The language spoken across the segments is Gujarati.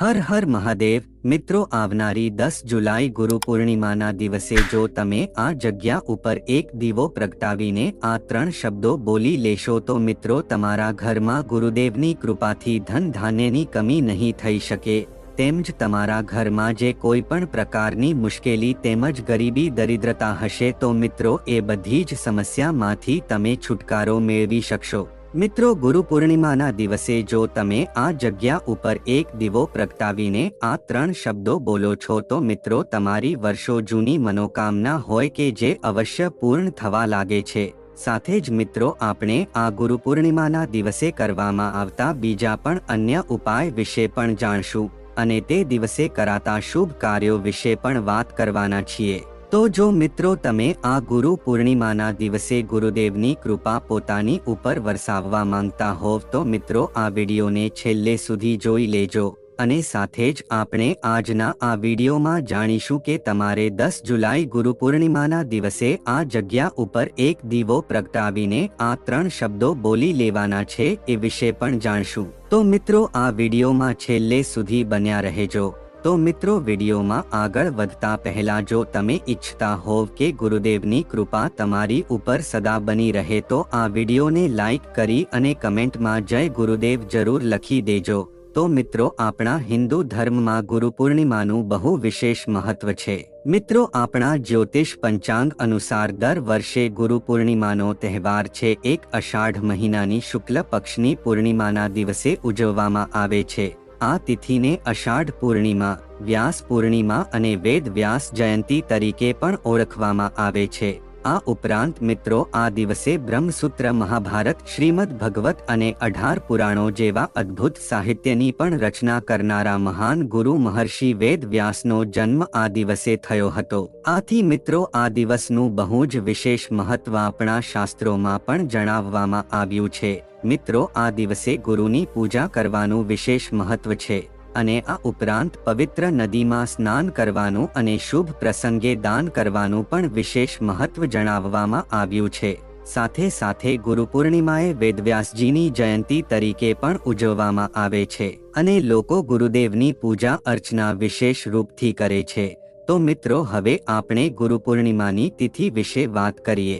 હર હર મહાદેવ, મિત્રો આવનારી દસ જુલાઈ ગુરુ પૂર્ણિમાના દિવસે જો તમે આ જગ્યા ઉપર એક દીવો પ્રગટાવીને આ ત્રણ શબ્દો બોલી લેશો તો મિત્રો તમારા ઘરમાં ગુરુદેવની કૃપાથી ધન ધાન્યની કમી નહીં થઈ શકે. તેમજ તમારા ઘરમાં જે કોઈ પણ પ્રકારની મુશ્કેલી તેમજ ગરીબી દરિદ્રતા હશે તો મિત્રો એ બધી જ સમસ્યામાંથી તમે છુટકારો મેળવી શકશો. મિત્રો, ગુરુ પૂર્ણિમાના દિવસે જો તમે આ જગ્યા ઉપર એક દીવો પ્રગટાવીને આ ત્રણ શબ્દો બોલો છો, તો મિત્રો, તમારી વર્ષો જૂની મનોકામના હોય કે જે અવશ્ય પૂર્ણ થવા લાગે છે. સાથે જ મિત્રો, આપણે આ ગુરુ પૂર્ણિમાના દિવસે કરવામાં આવતા બીજા પણ અન્ય ઉપાય વિશે પણ જાણશું. અને તે દિવસે કરાતા શુભ કાર્યો વિશે પણ વાત કરવાના છીએ. તો જો મિત્રો તમે આ ગુરુ પૂર્ણિમાના દિવસે ગુરુદેવની કૃપા પોતાની ઉપર વરસાવવા માંગતા હોવ તો મિત્રો આ વિડીયોને છેલ્લે સુધી જોઈ લેજો. અને સાથે જ આપણે આજના આ વિડીયોમાં જાણીશું કે તમારે દસ જુલાઈ ગુરુ પૂર્ણિમાના દિવસે આ જગ્યા ઉપર એક દીવો પ્રગટાવીને આ ત્રણ શબ્દો બોલી લેવાના છે એ વિશે પણ જાણશું. તો મિત્રો આ વિડીયોમાં છેલ્લે સુધી બન્યા રહેજો. તો મિત્રો, વિડીયોમાં આગળ વધતા પહેલા જો તમે ઈચ્છતા હોવ કે ગુરુદેવની કૃપા તમારી ઉપર સદા બની રહે, તો આ વિડીયોને લાઈક કરી અને કમેન્ટમાં જય ગુરુદેવ જરૂર લખી દેજો. તો મિત્રો, આપણા હિન્દુ ધર્મમાં ગુરુ પૂર્ણિમાનું બહુ વિશેષ મહત્વ છે. મિત્રો, આપણા જ્યોતિષ પંચાંગ અનુસાર દર વર્ષે ગુરુ પૂર્ણિમાનો તહેવાર છે. એક અષાઢ મહિનાની શુક્લ પક્ષની પૂર્ણિમાના દિવસે ઉજવવામાં આવે છે. આ તિથિને અષાઢ પૂર્ણિમા, વ્યાસ પૂર્ણિમા અને વેદ વ્યાસ જયંતી તરીકે પણ ઓળખવામાં આવે છે. આ ઉપરાંત મિત્રો, આ દિવસે બ્રહ્મસૂત્ર મહાભારત, શ્રીમદ ભગવત અને અઢાર પુરાણો જેવા અદ્ભુત સાહિત્યની પણ રચના કરનારા મહાન ગુરુ મહર્ષિ વેદ વ્યાસનો જન્મ આ દિવસે થયો હતો. આથી મિત્રો, આ દિવસનું બહુ જ વિશેષ મહત્વ આપણા શાસ્ત્રોમાં પણ જણાવવામાં આવ્યું છે. મિત્રો, આ દિવસે ગુરુની પૂજા કરવાનું વિશેષ મહત્વ છે. અને આ ઉપરાંત પવિત્ર નદીમાં સ્નાન કરવાનું અને શુભ પ્રસંગે દાન કરવાનું પણ વિશેષ મહત્વ જણાવવામાં આવ્યું છે. સાથે સાથે ગુરુ પૂર્ણિમાએ વેદવ્યાસજીની જયંતી તરીકે પણ ઉજવવામાં આવે છે અને લોકો ગુરુદેવની પૂજા અર્ચના વિશેષ રૂપથી કરે છે. તો મિત્રો, હવે આપણે ગુરુ પૂર્ણિમાની તિથિ વિશે વાત કરીએ.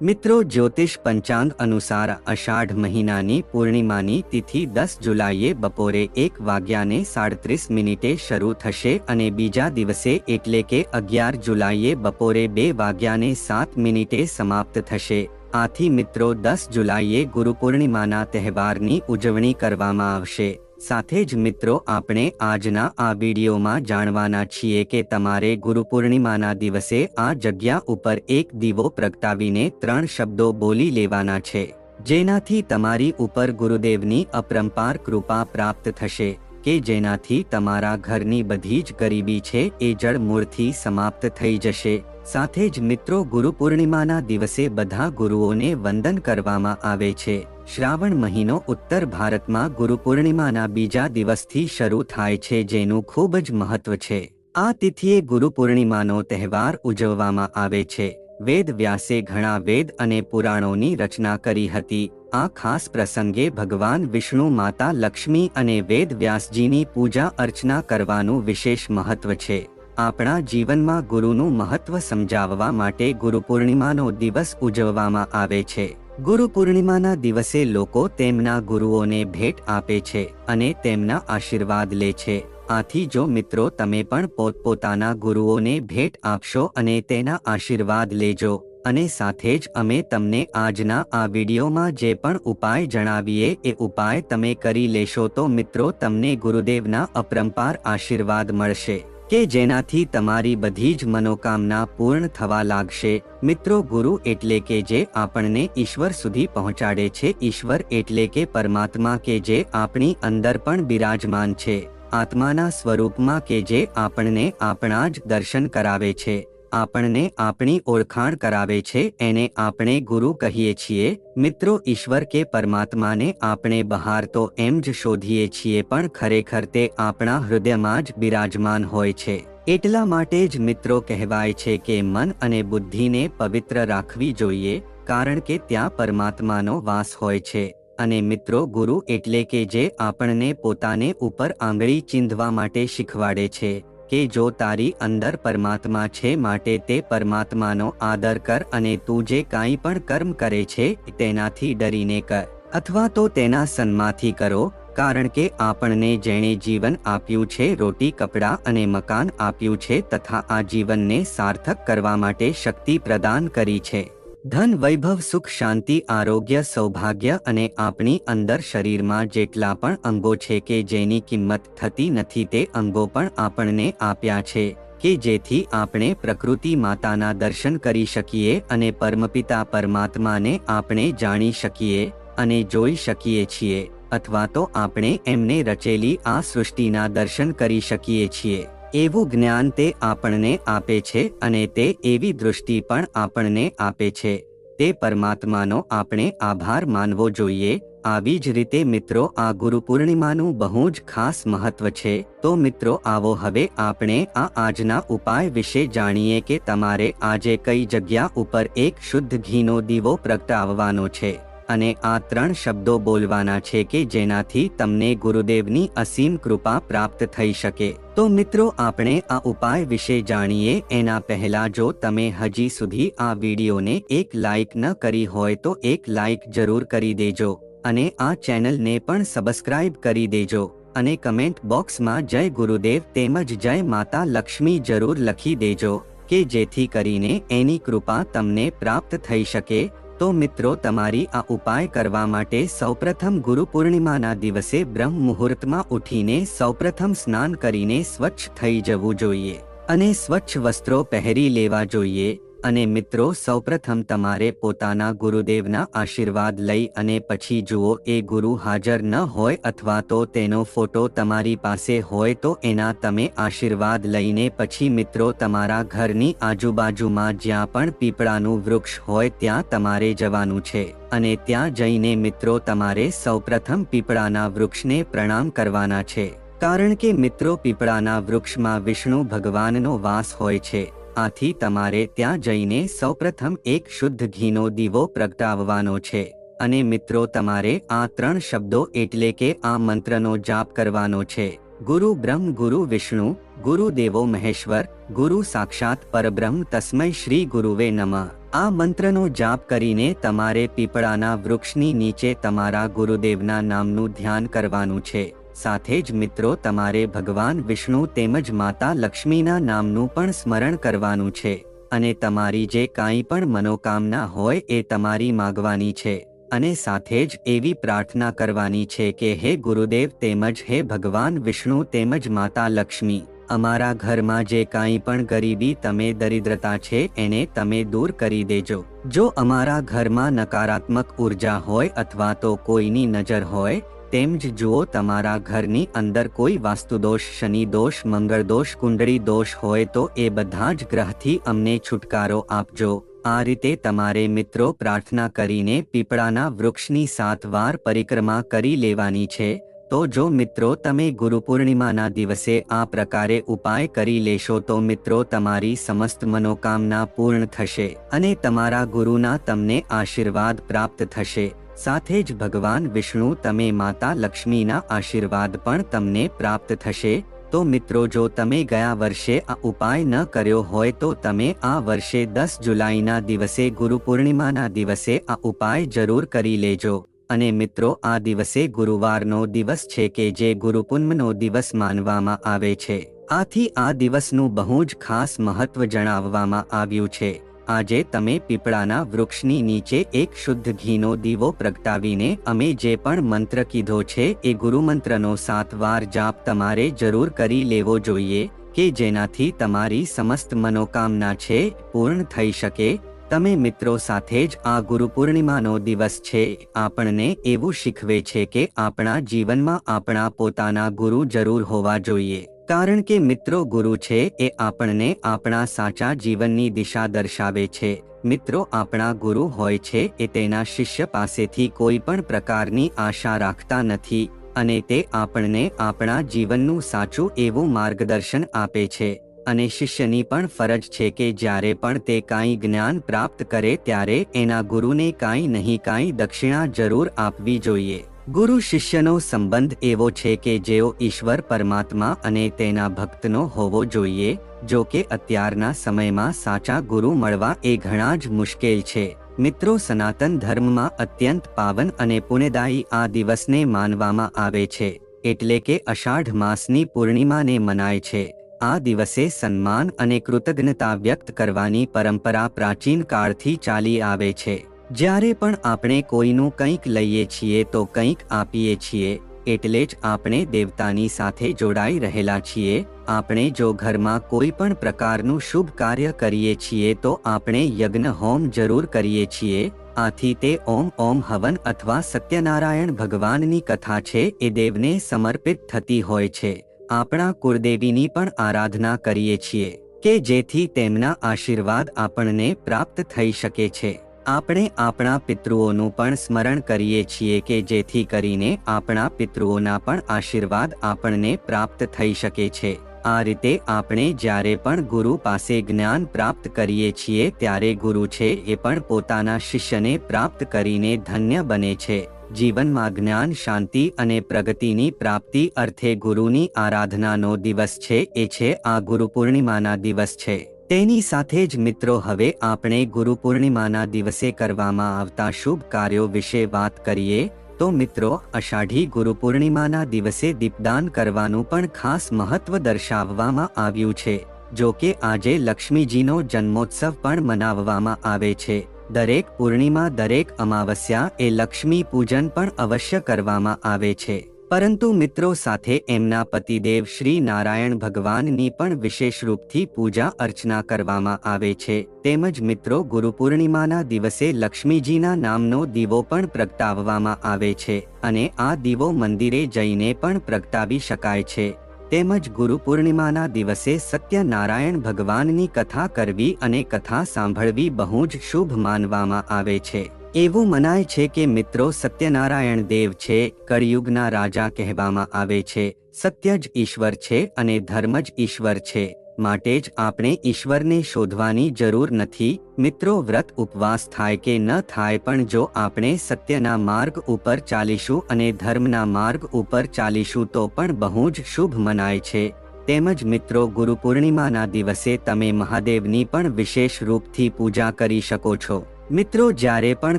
મિત્રો, જ્યોતિષ પંચાંગ અનુસાર અષાઢ મહિનાની પૂર્ણિમાની તિથિ દસ જુલાઈએ બપોરે એક વાગ્યાને સાડત્રીસ મિનિટે શરૂ થશે અને બીજા દિવસે એટલે કે અગિયાર જુલાઈએ બપોરે બે વાગ્યાને સાત મિનિટે સમાપ્ત થશે. આથી મિત્રો, દસ જુલાઈએ ગુરુ પૂર્ણિમાના તહેવારની ઉજવણી કરવામાં આવશે. સાથે જ મિત્રો, આપણે આજના આ વિડીયોમાં જાણવાના છીએ કે તમારે ગુરુ પૂર્ણિમાના દિવસે આ જગ્યા ઉપર એક દીવો પ્રગટાવીને ત્રણ શબ્દો બોલી લેવાના છે. જેનાથી તમારી ઉપર ગુરુદેવની અપરંપાર કૃપા પ્રાપ્ત થશે, કે જેનાથી તમારા ઘરની બધી જ ગરીબી છે એ જળમૂળથી સમાપ્ત થઈ જશે. સાથે જ મિત્રો ગુરુ પૂર્ણિમાના દિવસે બધા ગુરુઓને વંદન કરવામાં આવે છે. શ્રાવણ મહિનો ઉત્તર ભારતમાં ગુરુ પૂર્ણિમાના બીજા દિવસથી શરૂ થાય છે, જેનું ખૂબ જ મહત્વ છે. આ તિથિએ ગુરુ પૂર્ણિમાનો તહેવાર ઉજવવામાં આવે છે. વેદ વ્યાસે ઘણા વેદ અને પુરાણોની રચના કરી હતી. આ ખાસ પ્રસંગે ભગવાન વિષ્ણુ માતા લક્ષ્મી અને વેદ વ્યાસજીની પૂજા અર્ચના કરવાનું વિશેષ મહત્વ છે. આપણા જીવનમાં ગુરુનું મહત્વ સમજાવવા માટે ગુરુ પૂર્ણિમાનો દિવસ ઉજવવામાં આવે છે. ગુરુ પૂર્ણિમાના દિવસે લોકો તેમના ગુરુઓને ભેટ આપે છે અને તેમના આશીર્વાદ લે છે. આથી જો મિત્રો તમે પણ પોતપોતાના ગુરુઓને ભેટ આપશો અને તેના આશીર્વાદ લેજો અને સાથે જ અમે તમને આજના આ વિડીયોમાં જે પણ ઉપાય જણાવીએ એ ઉપાય તમે કરી લેશો તો મિત્રો તમને ગુરુદેવના અપરંપાર આશીર્વાદ મળશે. કે જેનાથી તમારી બધી જ મનોકામના પૂર્ણ થવા લાગશે. મિત્રો, ગુરુ એટલે કે જે આપણને ઈશ્વર સુધી પહોંચાડે છે. ઈશ્વર એટલે કે પરમાત્મા કે જે આપણી અંદર પણ બિરાજમાન છે. આત્માના સ્વરૂપમાં કે જે આપણને આપણા જ દર્શન કરાવે છે. આપણને આપણી ઓળખાણ કરાવે છે, એને આપણે ગુરુ કહીએ છીએ, મિત્રો, ઈશ્વર કે પરમાત્માને આપણે બહાર તો એમ જ શોધીએ છીએ પણ ખરેખર તે આપણા હૃદયમાં જ બિરાજમાન હોય છે. એટલા માટે જ મિત્રો કહેવાય છે કે મન અને બુદ્ધિને પવિત્ર રાખવી જોઈએ, કારણ કે ત્યાં પરમાત્માનો વાસ હોય છે. અને મિત્રો, ગુરુ એટલે કે જે આપણને પોતાને ઉપર આંગળી ચીંધવા માટે શીખવાડે છે. કે જો તારી અંદર પરમાત્મા છે માટે તે પરમાત્માનો આદર કર અને તું જે કાંઈ પણ કર્મ કરે છે, તેનાથી ડરીને કર. અથવા તો તેના સન્માથી કરો, કારણ કે આપણને જેણે જીવન આપ્યું છે, રોટી, કપડાં અને મકાન આપ્યું છે, તથા આ જીવનને સાર્થક કરવા માટે શક્તિ પ્રદાન કરી છે. ધન, વૈભવ, સુખ, શાંતિ, આરોગ્ય, સૌભાગ્ય અને આપણી અંદર શરીરમાં જેટલા પણ અંગો છે કે જેની કિંમત થતી નથી તે અંગો પણ આપણને આપ્યા છે કે જેથી આપણે પ્રકૃતિ માતાના દર્શન કરી શકીએ અને પરમપિતા પરમાત્માને આપણે જાણી શકીએ અને જોઈ શકીએ છીએ અથવા તો આપણે એમને રચેલી આ સૃષ્ટિના દર્શન કરી શકીએ છીએ. એવું જ્ઞાન તે આપણને આપે છે અને તે એવી દૃષ્ટિ પણ આપણને આપે છે. તે પરમાત્માનો આપણે આભાર માનવો જોઈએ. આવી જ રીતે મિત્રો, આ ગુરુ પૂર્ણિમાનું બહુ જ ખાસ મહત્વ છે. તો મિત્રો, આવો હવે આપણે આ આજના ઉપાય વિશે જાણીએ કે તમારે આજે કઈ જગ્યા ઉપર એક શુદ્ધ ઘીનો દીવો પ્રગટાવવાનો છે. અને આ ત્રણ શબ્દો બોલવાના છે કે જેનાથી તમને ગુરુદેવની અસીમ કૃપા પ્રાપ્ત થઈ શકે. તો મિત્રો, આપણે આ ઉપાય વિશે જાણીએ. એના પહેલા જો તમે હજી સુધી આ વિડીયોને એક લાઇક ન કરી હોય તો એક લાઇક જરૂર કરી દેજો અને આ ચેનલને પણ સબસ્ક્રાઇબ કરી દેજો અને કમેન્ટ બોક્સમાં જય ગુરુદેવ તેમજ જય માતા લક્ષ્મી જરૂર લખી દેજો કે જેથી કરીને એની કૃપા તમને પ્રાપ્ત થઈ શકે. તો મિત્રો તમારી આ ઉપાય કરવા માટે સૌપ્રથમ ગુરુ પૂર્ણિમાના દિવસે બ્રહ્મ મુહૂર્તમાં ઉઠીને સૌપ્રથમ સ્નાન કરીને સ્વચ્છ થઈ જવું જોઈએ અને સ્વચ્છ વસ્ત્રો પહેરી લેવા જોઈએ. અને મિત્રો, સૌપ્રથમ તમારે પોતાના ગુરુદેવના આશીર્વાદ લઈ અને પછી જુઓ, એ ગુરુ હાજર ન હોય અથવા તો તેનો ફોટો તમારી પાસે હોય તો એના તમે આશીર્વાદ લઈને પછી મિત્રો, તમારા ઘરની આજુબાજુમાં જ્યાં પણ પીપળાનું વૃક્ષ હોય ત્યાં તમારે જવાનું છે. અને ત્યાં જઈને મિત્રો, તમારે સૌપ્રથમ પીપળાના વૃક્ષને પ્રણામ કરવાના છે. કારણ કે મિત્રો, પીપળાના વૃક્ષમાં વિષ્ણુ ભગવાનનો વાસ હોય છે. આથી તમારે ત્યાં જઈને સૌપ્રથમ એક શુદ્ધ ઘીનો દીવો પ્રગટાવવાનો છે. અને મિત્રો, તમારે આ ત્રણ શબ્દો એટલે કે આ મંત્રનો જાપ કરવાનો છે. ગુરુ બ્રહ્મ, ગુરુ વિષ્ણુ, ગુરુ દેવો મહેશ્વર, ગુરુ સાક્ષાત પરબ્રહ્મ તસ્મય શ્રી ગુરુવે નમઃ. આ મંત્રનો જાપ કરીને તમારે પીપળાના વૃક્ષની નીચે તમારા ગુરુદેવના નામનું ધ્યાન કરવાનું છે. સાથે જ મિત્રો તમારે ભગવાન વિષ્ણુ તેમજ માતા લક્ષ્મીના નામનું પણ સ્મરણ કરવાનું છે. અને તમારી જે કાંઈ પણ મનોકામના હોય એ તમારી માગવાની છે. અને સાથે જ એવી પ્રાર્થના કરવાની છે કે હે ગુરુદેવ તેમજ હે ભગવાન વિષ્ણુ તેમજ માતા લક્ષ્મી, અમારા ઘરમાં જે કાંઈ પણ ગરીબી તમે દરિદ્રતા છે એને તમે દૂર કરી દેજો. જો અમારા ઘરમાં નકારાત્મક ઊર્જા હોય અથવા તો કોઈની નજર હોય તેમ જ જુઓ તમારા ઘરની અંદર કોઈ વાસ્તુદોષ શનિ દોષ, મંગળ દોષ, કુંડળી દોષ હોય તો એ બધા જ ગ્રહથી અમને છુટકારો આપજો. આ રીતે તમારે મિત્રો પ્રાર્થના કરીને પીપળાના વૃક્ષની સાત વાર પરિક્રમા કરી લેવાની છે. તો જો મિત્રો તમે ગુરુ પૂર્ણિમાના દિવસે આ પ્રકારે ઉપાય કરી લેશો તો મિત્રો તમારી સમસ્ત મનોકામના પૂર્ણ થશે અને તમારા ગુરુના તમને આશીર્વાદ પ્રાપ્ત થશે. સાથે જ ભગવાન વિષ્ણુ, તમે માતા લક્ષ્મીના આશીર્વાદ પણ તમને પ્રાપ્ત થશે. તો મિત્રો, જો તમે ગયા વર્ષે આ ઉપાય ન કર્યો હોય તો તમે આ વર્ષે દસ જુલાઈના દિવસે ગુરુ પૂર્ણિમાના દિવસે આ ઉપાય જરૂર કરી લેજો. અને મિત્રો, આ દિવસે ગુરુવારનો દિવસ છે કે જે ગુરુપુન્મનો દિવસ માનવામાં આવે છે. આથી આ દિવસનું બહુ જ ખાસ મહત્વ જણાવવામાં આવ્યું છે. આજે તમે પીપળાના વૃક્ષની નીચે એક શુદ્ધ ઘીનો દીવો પ્રગટાવીને અમે જે પણ મંત્ર કીધો છે એ ગુરુમંત્રનો સાત વાર જાપ તમારે જરૂર કરી લેવો જોઈએ કે જેનાથી તમારી સમસ્ત મનોકામના છે પૂર્ણ થઈ શકે. તમે મિત્રો સાથે જ આ ગુરુ પૂર્ણિમાનો દિવસ છે. આપણને એવું શીખવે છે કે આપણા જીવનમાં આપણા પોતાના ગુરુ જરૂર હોવા જોઈએ. કારણ કે મિત્રો ગુરુ છે એ આપણને આપણા સાચા જીવનની દિશા દર્શાવે છે. મિત્રો આપણા ગુરુ હોય છે એ તેના શિષ્ય પાસેથી કોઈ પણ પ્રકારની આશા રાખતા નથી અને તે આપણને આપણા જીવનનું સાચું એવું માર્ગદર્શન આપે છે. અને શિષ્યની પણ ફરજ છે કે જ્યારે પણ તે કાંઈ જ્ઞાન પ્રાપ્ત કરે ત્યારે એના ગુરુને કાંઈ નહીં કાંઈ દક્ષિણા જરૂર આપવી જોઈએ. ગુરુ શિષ્યનો સંબંધ એવો છે કે જેઓ ઈશ્વર, પરમાત્મા અને તેના ભક્તનો હોવો જોઈએ, જો કે અત્યારના સમયમાં સાચા ગુરુ મળવા એ ઘણા જ મુશ્કેલ છે. મિત્રો, સનાતન ધર્મમાં અત્યંત પાવન અને પુણ્યદાયી આ દિવસને માનવામાં આવે છે, એટલે કે અષાઢ માસની પૂર્ણિમાને મનાય છે. આ દિવસે સન્માન અને કૃતજ્ઞતા વ્યક્ત કરવાની પરંપરા પ્રાચીન કાળથી ચાલી આવે છે. જ્યારે પણ આપણે કોઈનું કંઈક લઈએ છીએ તો કંઈક આપીએ છીએ, એટલે જ આપણે દેવતાની સાથે જોડાઈ રહેલા છીએ. આપણે જો ઘરમાં કોઈ પણ પ્રકારનું શુભ કાર્ય કરીએ છીએ તો આપણે યજ્ઞ હોમ જરૂર કરીએ છીએ. આથી તે ઓમ ઓમ હવન અથવા સત્યનારાયણ ભગવાનની કથા છે, એ દેવને સમર્પિત થતી હોય છે. આપણા કુળદેવીની પણ આરાધના કરીએ છીએ, કે જેથી તેમના આશીર્વાદ આપણને પ્રાપ્ત થઈ શકે છે. આપણે આપણા પિતૃઓનું પણ સ્મરણ કરીએ છીએ કે જેથી કરીને આપણા પિતૃઓના પણ આશીર્વાદ આપણને પ્રાપ્ત થઈ શકે છે. આ રીતે આપણે જ્યારે પણ ગુરુ પાસે જ્ઞાન પ્રાપ્ત કરીએ છીએ ત્યારે ગુરુ છે એ પણ પોતાના શિષ્યને પ્રાપ્ત કરીને ધન્ય બને છે. જીવનમાં જ્ઞાન, શાંતિ અને પ્રગતિની પ્રાપ્તિ અર્થે ગુરુની આરાધનાનો દિવસ છે એ છે આ ગુરુ પૂર્ણિમાના દિવસ છે. તેની સાથે જ મિત્રો હવે આપણે ગુરુ પૂર્ણિમાના દિવસે કરવામાં આવતા શુભ કાર્યો વિશે વાત કરીએ, તો મિત્રો અષાઢી ગુરુ પૂર્ણિમાના દિવસે દીપદાન કરવાનું પણ ખાસ મહત્વ દર્શાવવામાં આવ્યું છે, જો કે આજે લક્ષ્મીજીનો જન્મોત્સવ પણ મનાવવામાં આવે છે. દરેક પૂર્ણિમા દરેક અમાવસ્યા એ લક્ષ્મી પૂજન પણ અવશ્ય કરવામાં આવે છે. પરંતુ મિત્રો સાથે એમના પતિદેવ શ્રી નારાયણ ભગવાનની પણ વિશેષ રૂપથી પૂજા અર્ચના કરવામાં આવે છે. તેમજ મિત્રો ગુરુપૂર્ણિમાના દિવસે લક્ષ્મીજીના નામનો દીવો પણ પ્રગટાવવામાં આવે છે અને આ દીવો મંદિરે જઈને પણ પ્રગટાવી શકાય છે. તેમજ ગુરુ પૂર્ણિમાના દિવસે સત્યનારાયણ ભગવાનની કથા કરવી અને કથા સાંભળવી બહુ જ શુભ માનવામાં આવે છે. એવું મનાય છે કે મિત્રો સત્યનારાયણ દેવ છે, કળિયુગના રાજા કહેવામાં આવે છે, સત્ય જ ઈશ્વર છે અને ધર્મ જ ઈશ્વર છે, માટે જ આપણે ઈશ્વરને શોધવાની જરૂર નથી, મિત્રો વ્રત ઉપવાસ થાય કે ન થાય પણ જો આપણે સત્યના માર્ગ ઉપર ચાલીશું અને ધર્મના માર્ગ ઉપર ચાલીશું તો પણ બહુ જ શુભ મનાય છે, તેમજ મિત્રો ગુરુ પૂર્ણિમાના દિવસે તમે મહાદેવની પણ વિશેષ રૂપથી પૂજા કરી શકો છો. મિત્રો, જ્યારે પણ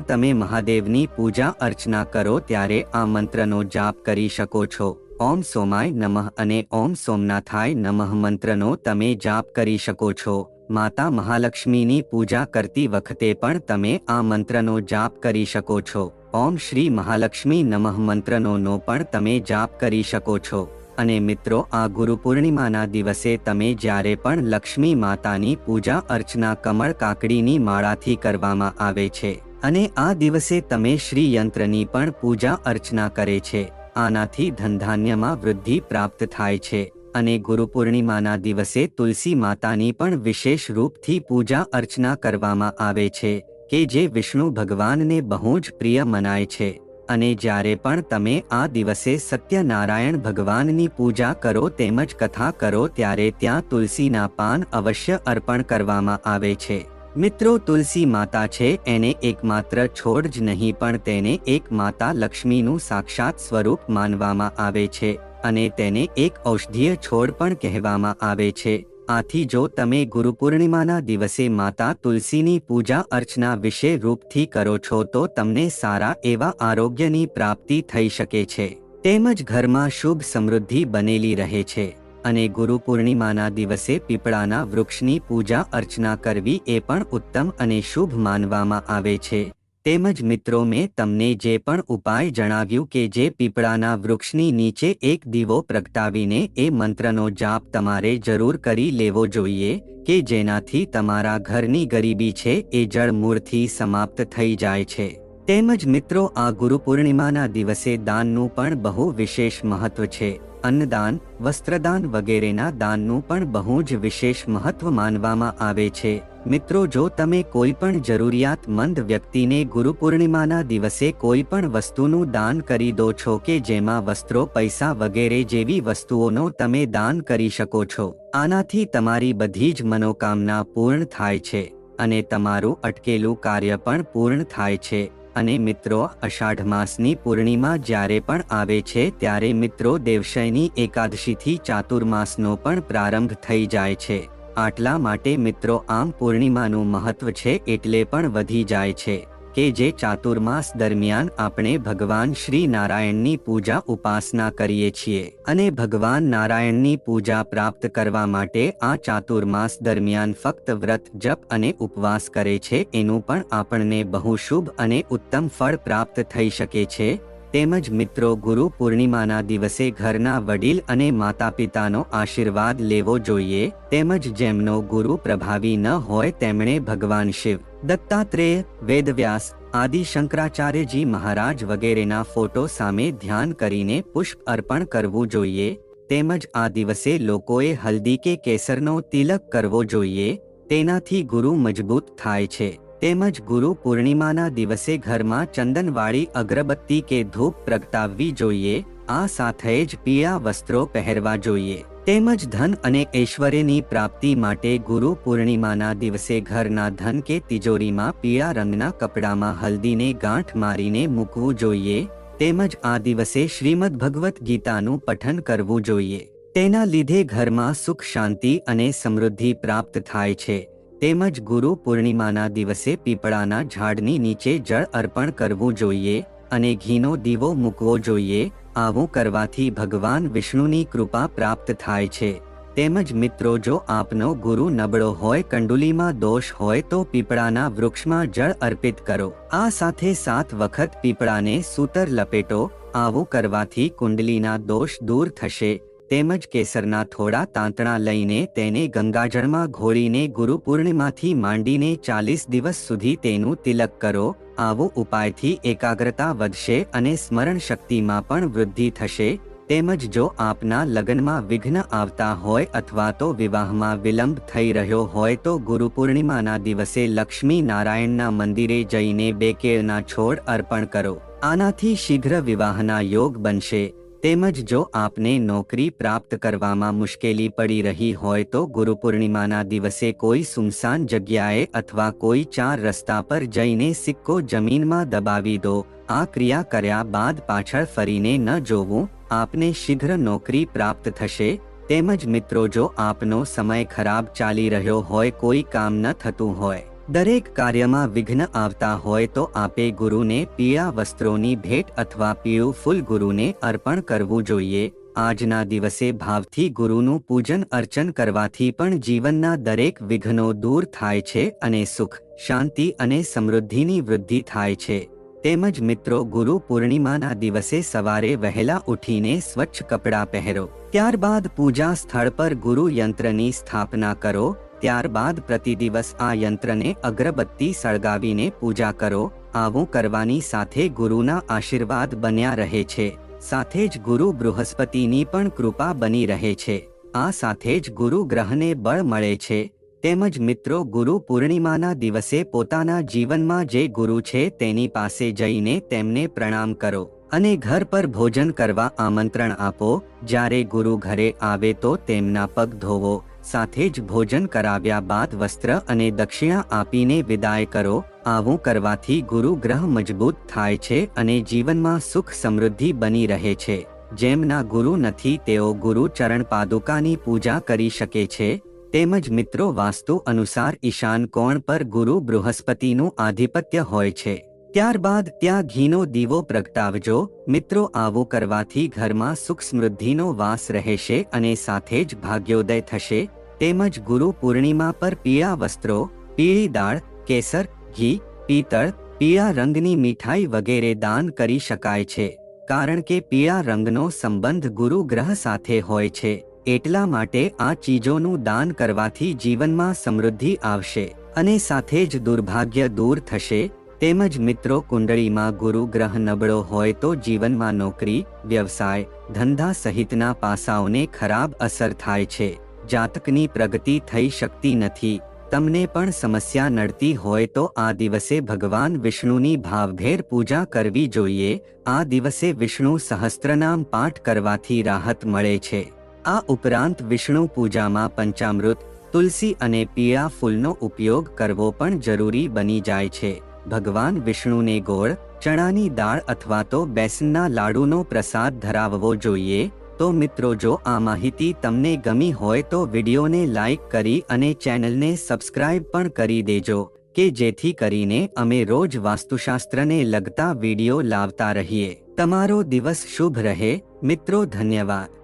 તમે મહાદેવની પૂજા અર્ચના કરો, ત્યારે આ મંત્રનો જાપ કરી શકો છો. ઓમ સોમાય નમઃ અને ઓમ સોમનાથાય નમઃ મંત્રનો તમે જાપ કરી શકો છો. માતા મહાલક્ષ્મીની પૂજા કરતી વખતે પણ તમે આ મંત્રનો જાપ કરી શકો છો. ઓમ શ્રી મહાલક્ષ્મી નમઃ મંત્રનો પણ તમે જાપ કરી શકો છો. અને મિત્રો, આ ગુરુ પૂર્ણિમાના દિવસે તમે જ્યારે પણ લક્ષ્મી માતાની પૂજા અર્ચના કમળ કાકડીની માળાથી કરવામાં આવે છે અને આ દિવસે તમે શ્રી યંત્રની પણ પૂજા અર્ચના કરે છે, આનાથી ધનધાન્યમાં વૃદ્ધિ પ્રાપ્ત થાય છે અને ગુરુ પૂર્ણિમાના દિવસે તુલસી માતાની પણ વિશેષ રૂપથી પૂજા અર્ચના કરવામાં આવે છે કે જે વિષ્ણુ ભગવાનને બહુ જ પ્રિય મનાય છે. અને જ્યારે પણ તમે આ દિવસે સત્યનારાયણ ભગવાનની પૂજા કરો તેમજ કથા કરો ત્યારે ત્યાં તુલસીના પાન અવશ્ય અર્પણ કરવામાં આવે છે. મિત્રો, તુલસી માતા છે, એને એકમાત્ર છોડ જ નહીં, પણ તેને એક માતા લક્ષ્મીનું સાક્ષાત સ્વરૂપ માનવામાં આવે છે અને તેને એક ઔષધીય છોડ પણ કહેવામાં આવે છે. આથી જો તમે ગુરુપૂર્ણિમાના દિવસે માતા તુલસીની પૂજા અર્ચના વિશે રૂપથી કરો છો તો તમને સારા એવા આરોગ્યની પ્રાપ્તિ થઈ શકે છે. તેમજ ઘરમાં શુભ સમૃદ્ધિ બનેલી રહે છે. અને ગુરુ પૂર્ણિમાના દિવસે પીપળાના વૃક્ષની પૂજા અર્ચના કરવી એ પણ ઉત્તમ અને શુભ માનવામાં આવે છે. તેમજ મિત્રો મેં તમને જે પણ ઉપાય જણાવ્યું કે જે પીપળાના વૃક્ષની નીચે એક દીવો પ્રગટાવીને એ મંત્રનો જાપ તમારે જરૂર કરી લેવો જોઈએ કે જેનાથી તમારા ઘરની ગરીબી છે એ જળમૂળથી સમાપ્ત થઈ જાય છે. તેમજ મિત્રો, આ ગુરુ પૂર્ણિમાના દિવસે દાનનું પણ બહુ વિશેષ મહત્વ છે. અન્નદાન, વસ્ત્રદાન વગેરેના દાનનું પણ બહુ જ વિશેષ મહત્વ માનવામાં આવે છે. મિત્રો, જો તમે કોઈ પણ જરૂરિયાતમંદ વ્યક્તિને ગુરુપૂર્ણિમાના દિવસે કોઈ પણ વસ્તુનું દાન કરી દો છો કે જેમાં વસ્ત્રો, પૈસા વગેરે જેવી વસ્તુઓનો તમે દાન કરી શકો છો, આનાથી તમારી બધી જ મનોકામના પૂર્ણ થાય છે અને તમારું અટકેલું કાર્ય પણ પૂર્ણ થાય છે. અને મિત્રો, અષાઢ માસની પૂર્ણિમા જ્યારે પણ આવે છે ત્યારે મિત્રો, દેવશયની એકાદશીથી ચાતુર્માસનો પણ પ્રારંભ થઈ જાય છે. આટલા માટે મિત્રો આમ પૂર્ણિમાનું મહત્વ છે એટલે પણ વધી જાય છે કે જે ચાતુર્માસ દરમિયાન આપણે ભગવાન શ્રી નારાયણની પૂજા ઉપાસના કરીએ છીએ અને ભગવાન નારાયણની પૂજા પ્રાપ્ત કરવા માટે આ ચાતુર્માસ દરમિયાન ફક્ત વ્રત, જપ અને ઉપવાસ કરે છે એનું પણ આપણને બહુ શુભ અને ઉત્તમ ફળ પ્રાપ્ત થઈ શકે છે. તેમજ મિત્રો ગુરુ પૂર્ણિમાના દિવસે ઘરના વડીલ અને માતા પિતાનો આશીર્વાદ લેવો જોઈએ, તેમજ જેમનો ગુરુ પ્રભાવી ન હોય તેમણે ભગવાન શિવ, દત્તાત્રેય, વેદવ્યાસ, આદિ શંકરાચાર્યજી મહારાજ વગેરેના ફોટો સામે ધ્યાન કરીને પુષ્પ અર્પણ કરવું જોઈએ, તેમજ આ દિવસે લોકોએ હલ્દી કે કેસરનો તિલક કરવો જોઈએ, તેનાથી ગુરુ મજબૂત થાય છે. તેમજ ગુરુ પૂર્ણિમાના દિવસે ઘરમાં ચંદનવાળી અગરબત્તી કે ધૂપ પ્રગટાવવી જોઈએ, આ સાથે જ પીળા વસ્ત્રો પહેરવા જોઈએ. તેમજ ધન અને ઐશ્વર્યની પ્રાપ્તિ માટે ગુરુ પૂર્ણિમાના દિવસે ઘરના ધન કે તિજોરીમાં પીળા રંગના કપડામાં હલ્દીને ગાંઠ મારીને મૂકવું જોઈએ, તેમજ આ દિવસે શ્રીમદ ભગવદ્ ગીતાનું પઠન કરવું જોઈએ. તેના લીધે ઘરમાં સુખ શાંતિ અને સમૃદ્ધિ પ્રાપ્ત થાય છે. તેમજ ગુરુ પૂર્ણિમાના દિવસે પીપળાના ઝાડની નીચે જળ અર્પણ કરવું જોઈએ અને ઘીનો દીવો મૂકવો જોઈએ. આવું કરવાથી ભગવાન વિષ્ણુની કૃપા પ્રાપ્ત થાય છે. તેમજ મિત્રો, જો આપનો ગુરુ નબળો હોય, કંડુલીમાં દોષ હોય, તો પીપળાના વૃક્ષમાં જળ અર્પિત કરો. આ સાથે સાત વખત પીપળાને સૂતર લપેટો. આવું કરવાથી કુંડલીના દોષ દૂર થશે. તેમજ કેસરના થોડા તાંતણા લઈને તેને ગંગાજળમાં ઘોળીને ગુરુ પૂર્ણિમાથી માંડીને ચાલીસ દિવસ સુધી તેનું તિલક કરો, આવો ઉપાયથી એકાગ્રતા વધશે અને સ્મરણ શક્તિમાં પણ વૃદ્ધિ થશે, તેમજ જો આપના લગ્નમાં વિઘ્ન આવતા હોય અથવા તો વિવાહમાં વિલંબ થઈ રહ્યો હોય તો ગુરુ પૂર્ણિમાના દિવસે લક્ષ્મી નારાયણના મંદિરે જઈને બે કેળના છોડ અર્પણ કરો, આનાથી શીઘ્ર વિવાહના યોગ બનશે. તેમજ જો આપને નોકરી પ્રાપ્ત કરવામાં મુશ્કેલી પડી રહી હોય તો ગુરુ પૂર્ણિમાના દિવસે કોઈ સુમસાન જગ્યાએ અથવા કોઈ ચાર રસ્તા પર જઈને સિક્કો જમીનમાં દબાવી દો. આ ક્રિયા કર્યા બાદ પાછળ ફરીને ન જોવું, આપને શીઘ્ર નોકરી પ્રાપ્ત થશે. તેમજ મિત્રો જો આપનો સમય ખરાબ ચાલી રહ્યો હોય કોઈ કામ ન થતું હોય. દરેક કાર્યમાં વિઘ્ન આવતા હોય તો આપે ગુરુને પીળા વસ્ત્રોની ભેટ અથવા પીળું ફૂલ ગુરુને અર્પણ કરવું જોઈએ. આજના દિવસે ભાવથી ગુરુનું પૂજન અર્ચન કરવાથી પણ જીવનના દરેક વિઘ્નો દૂર થાય છે અને સુખ, શાંતિ અને સમૃદ્ધિની વૃદ્ધિ થાય છે. તેમજ મિત્રો, ગુરુ પૂર્ણિમાના દિવસે સવારે વહેલા ઉઠીને સ્વચ્છ કપડાં પહેરો. ત્યારબાદ પૂજા સ્થળ પર ગુરુ યંત્રની સ્થાપના કરો. ત્યારબાદ પ્રતિદિવસ આ યંત્રને અગરબત્તી સળગાવીને પૂજા કરો, આવું કરવાની સાથે ગુરુના આશીર્વાદ બન્યા રહે છે. સાથે જ ગુરુ બૃહસ્પતિની પણ કૃપા બની રહે છે. આ સાથે જ ગુરુ ગ્રહને બળ મળે છે. તેમજ મિત્રો, ગુરુ પૂર્ણિમાના દિવસે પોતાના જીવનમાં જે ગુરુ છે તેની પાસે જઈને તેમને પ્રણામ કરો અને ઘર પર ભોજન કરવા આમંત્રણ આપો. જ્યારે ગુરુ ઘરે આવે તો તેમના પગ ધોવો. સાથે જ ભોજન કરાવ્યા બાદ વસ્ત્ર અને દક્ષિણા આપીને વિદાય કરો. આવું કરવાથી ગુરુ ગ્રહ મજબૂત થાય છે અને જીવનમાં સુખ સમૃદ્ધિ બની રહે છે. જેમના ગુરુ નથી, તેઓ ગુરુ ચરણ પાદુકાની પૂજા કરી શકે છે. તેમજ મિત્રો, વાસ્તુ અનુસાર ઈશાન કોણ પર ગુરુ બૃહસ્પતિનું આધિપત્ય હોય છે. ત્યારબાદ ત્યાં ઘીનો દીવો પ્રગટાવજો. મિત્રો, આવું કરવાથી ઘરમાં સુખ સમૃદ્ધિનો વાસ રહેશે અને સાથે જ ભાગ્યોદય થશે. તેમજ ગુરુ પૂર્ણિમા પર પીળા વસ્ત્રો, પીળી દાળ, કેસર, ઘી, પિત્તળ, પીળા રંગની મીઠાઈ વગેરે દાન કરી શકાય છે. કારણ કે પીળા રંગનો સંબંધ ગુરુ ગ્રહ સાથે હોય છે, એટલા માટે આ ચીજોનું દાન કરવાથી જીવનમાં સમૃદ્ધિ આવશે અને સાથે જ દુર્ભાગ્ય દૂર થશે. તેમજ મિત્રો, કુંડળીમાં ગુરુ ગ્રહ નબળો હોય તો જીવનમાં નોકરી, વ્યવસાય, ધંધા સહિતના પાસાઓને ખરાબ અસર થાય છે. જાતકની પ્રગતિ થઈ શકતી નથી. તમને પણ સમસ્યા નડતી હોય તો આ દિવસે ભગવાન વિષ્ણુની ભાવભેર પૂજા કરવી જોઈએ. આ દિવસે વિષ્ણુ સહસ્ત્રનામ પાઠ કરવાથી રાહત મળે છે. આ ઉપરાંત વિષ્ણુ પૂજામાં પંચામૃત, તુલસી અને પીળા ફૂલનો ઉપયોગ કરવો પણ જરૂરી બની જાય છે. ભગવાન વિષ્ણુને ગોળ, ચણાની દાળ અથવા તો બેસનના લાડુનો પ્રસાદ ધરાવવો જોઈએ, તો મિત્રો જો આ માહિતી તમને ગમી હોય તો વિડીયોને લાઈક કરી અને ચેનલને સબસ્ક્રાઇબ પણ કરી દેજો, કે જેથી કરીને અમે રોજ વાસ્તુશાસ્ત્રને લગતા વીડિયો લાવતા રહીએ. તમારો દિવસ શુભ રહે. મિત્રો, ધન્યવાદ.